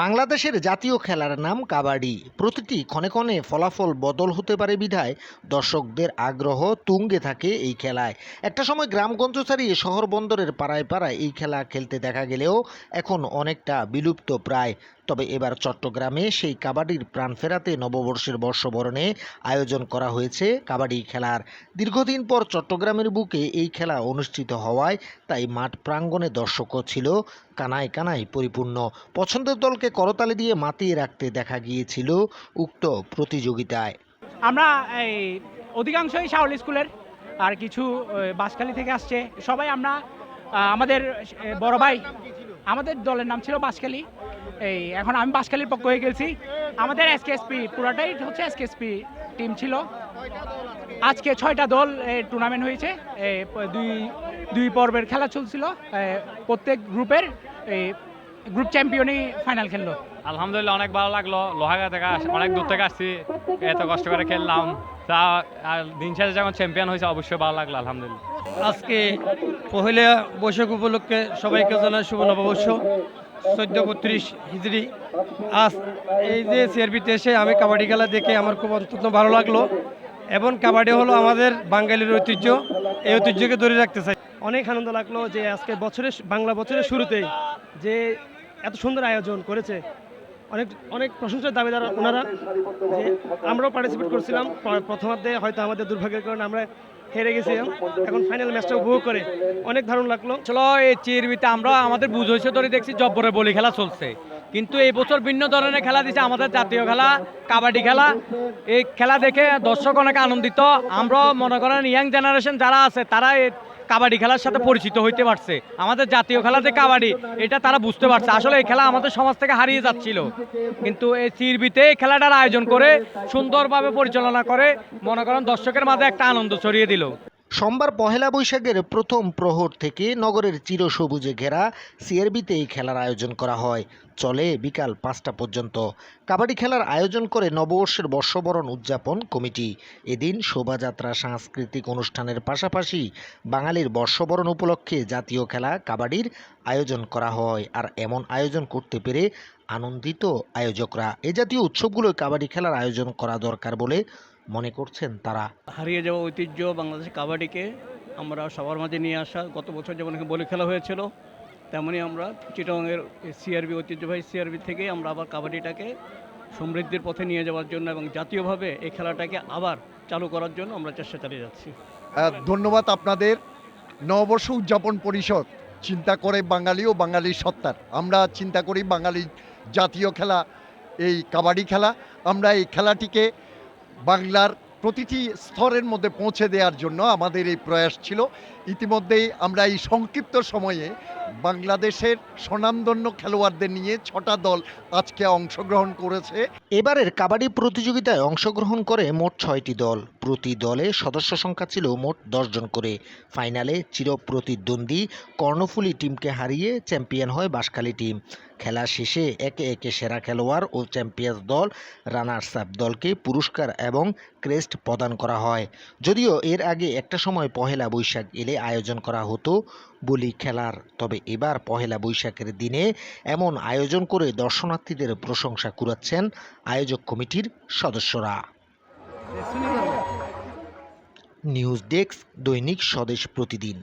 বাংলাদেশের জাতীয় খেলার নাম কাবাডি। প্রতিটি ক্ষণে ক্ষণে ফলাফল বদল হতে পারে বিধায় দর্শকদের আগ্রহ তুঙ্গে থাকে এই খেলায়। একটা সময় গ্রামগঞ্জ ছাড়িয়ে শহর বন্দরের পাড়ায় পাড়ায় এই খেলা খেলতে দেখা গেলেও এখন অনেকটা বিলুপ্ত প্রায়। তবে এবার চট্টগ্রামে সেই কাবাডির প্রাণ ফেরাতে নববর্ষের বর্ষবরণে আয়োজন করা হয়েছে কাবাডি খেলার। দীর্ঘদিন পর চট্টগ্রামের বুকে এই খেলা অনুষ্ঠিত হওয়ায় তাই মাঠ প্রাঙ্গণে দর্শকও ছিল কানায় কানায় পরিপূর্ণ। পছন্দের দলকে করতালি দিয়ে মাতিয়ে রাখতে দেখা গিয়েছিল উক্ত প্রতিযোগিতায়। আমরা এই অধিকাংশই শাওল স্কুলের আর কিছু আহ, বাঁশখালী থেকে আসছে। সবাই আমরা আমাদের বড় ভাই আমাদের দলের নাম ছিল বাঁশখালী। এই এখন আমি বাঁশখালীর পক্ষ হয়ে গেছি। আমাদের এসকেএসপি পুরাটাই হচ্ছে এসকেএসপি টিম ছিল। আজকে ছয়টা দল টুর্নামেন্ট হয়েছে। দুই দুই পর্বের খেলা চলছিল। প্রত্যেক গ্রুপের এই গ্রুপ চ্যাম্পিয়নই ফাইনাল খেললো। আলহামদুলিল্লাহ অনেক ভালো লাগল। লোহাগা থেকে আস- অনেক দূর থেকে আসছি। এত কষ্ট করে খেললাম। তা আর দিন শেষে যখন চ্যাম্পিয়ন হয়েছে অবশ্যই ভালো লাগল আলহামদুলিল্লাহ। আজকে পহেলা বৈশাখ উপলক্ষে সবাইকে জানাই শুভ নববর্ষ। চোদ্দ বত্রিশ হিজড়ি। আজ এই যে সিআরবিতে এসে আমি কাবাডি খেলা দেখে আমার খুব অত্যন্ত ভালো লাগল এবং কাবাডি হলো আমাদের বাঙালির ঐতিহ্য। এই ঐতিহ্যকে ধরে রাখতে চাই। অনেক আনন্দ লাগল যে আজকে বছরের বাংলা বছরের শুরুতেই যে এত সুন্দর আয়োজন করেছে। অনেক অনেক প্রশংসার দাবিদার ওনারা যে আমরাও পার্টিসিপেট করছিলাম। প্র- প্রথমার্ধে হয়তো আমাদের দুর্ভাগ্যের কারণে আমরা হেরে গেছিলাম। এখন ফাইনাল ম্যাচটা উপভোগ করে। অনেক দারুণ লাগল। চলো, এই চিরবিতে আমরা, আমাদের বুঝ হয়েছে, ধরে দেখছি জব্বরে বলি খেলা চলছে। কিন্তু এই বছর ভিন্ন ধরনের খেলা দিছে আমাদের জাতীয় খেলা, কাবাডি খেলা। এই খেলা দেখে দর্শক অনেক আনন্দিত। আমরা মনে করেন ইয়াং জেনারেশন যারা আছে, তারা কাবাডি খেলার সাথে পরিচিত হইতে পারছে। আমাদের জাতীয় খেলা যে কাবাডি, এটা তারা বুঝতে পারছে। আসলে এই খেলা আমাদের সমাজ থেকে হারিয়ে যাচ্ছিল। কিন্তু এই সিরবিতে এই খেলাটার আয়োজন করে সুন্দরভাবে পরিচালনা করে, মনে করেন দর্শকের মাঝে একটা আনন্দ ছড়িয়ে দিল। সোমবার পহেলা বৈশাখের প্রথম প্রহর থেকে নগরের চিরসবুজে ঘেরা সিআরবিতে এই খেলার আয়োজন করা হয়। চলে বিকাল পাঁচটা পর্যন্ত। কাবাডি খেলার আয়োজন করে নববর্ষের বর্ষবরণ উদযাপন কমিটি। এদিন শোভাযাত্রা, সাংস্কৃতিক অনুষ্ঠানের পাশাপাশি বাঙালির বর্ষবরণ উপলক্ষে জাতীয় খেলা কাবাডির আয়োজন করা হয় আর এমন আয়োজন করতে পেরে আনন্দিত আয়োজকরা। এ জাতীয় উৎসবগুলোয় কাবাডি খেলার আয়োজন করা দরকার বলে মনে করছেন তারা? হারিয়ে যাওয়া ঐতিহ্য বাংলাদেশের কাবাডিকে আমরা সবার মাঝে নিয়ে আসা গত বছর যেমন এখানে বলি খেলা হয়েছিল তেমনই আমরা চিটংয়ের সিআরবি ঐতিহ্যবাহী সিআরবি থেকে আমরা আবার কাবাডিটাকে সমৃদ্ধির পথে নিয়ে যাওয়ার জন্য এবং জাতীয়ভাবে এই খেলাটাকে আবার চালু করার জন্য আমরা চেষ্টা চালিয়ে যাচ্ছি। ধন্যবাদ আপনাদের। নববর্ষ উদযাপন পরিষদ চিন্তা করে বাঙালি ও বাঙালির সত্তার। আমরা চিন্তা করি বাঙালির জাতীয় খেলা এই কাবাডি খেলা। আমরা এই খেলাটিকে বাংলার প্রতিটি স্তরের মধ্যে পৌঁছে দেওয়ার জন্য আমাদের এই প্রয়াস ছিল। ইতিমধ্যেই আমরা এই সংক্ষিপ্ত সময়ে বাংলাদেশের স্বনামধন্য খেলোয়াড়দের নিয়ে ছটা দল আজকে অংশগ্রহণ করেছে। এবারের কাবাডি প্রতিযোগিতায় অংশগ্রহণ করে মোট ছয়টি দল। প্রতি দলে সদস্য সংখ্যা ছিল মোট দশজন করে। ফাইনালে চিরপ্রতিদ্বন্দ্বী কর্ণফুলী টিমকে হারিয়ে চ্যাম্পিয়ন হয় বাঁশখালী টিম। খেলা শেষে একে একে সেরা খেলোয়াড় ও চ্যাম্পিয়ন্স দল রানার্স আপ দলকে পুরস্কার এবং ক্রেস্ট প্রদান করা হয়। যদিও এর আগে একটা সময় পহেলা বৈশাখ এলে আয়োজন করা হতো বলি খেলার। তবে এবার পহেলা বৈশাখের দিনে এমন আয়োজন করে দর্শনার্থীদের প্রশংসা কুড়াচ্ছেন আয়োজক কমিটির সদস্যরা। নিউজ ডেস্ক দৈনিক স্বদেশ প্রতিদিন।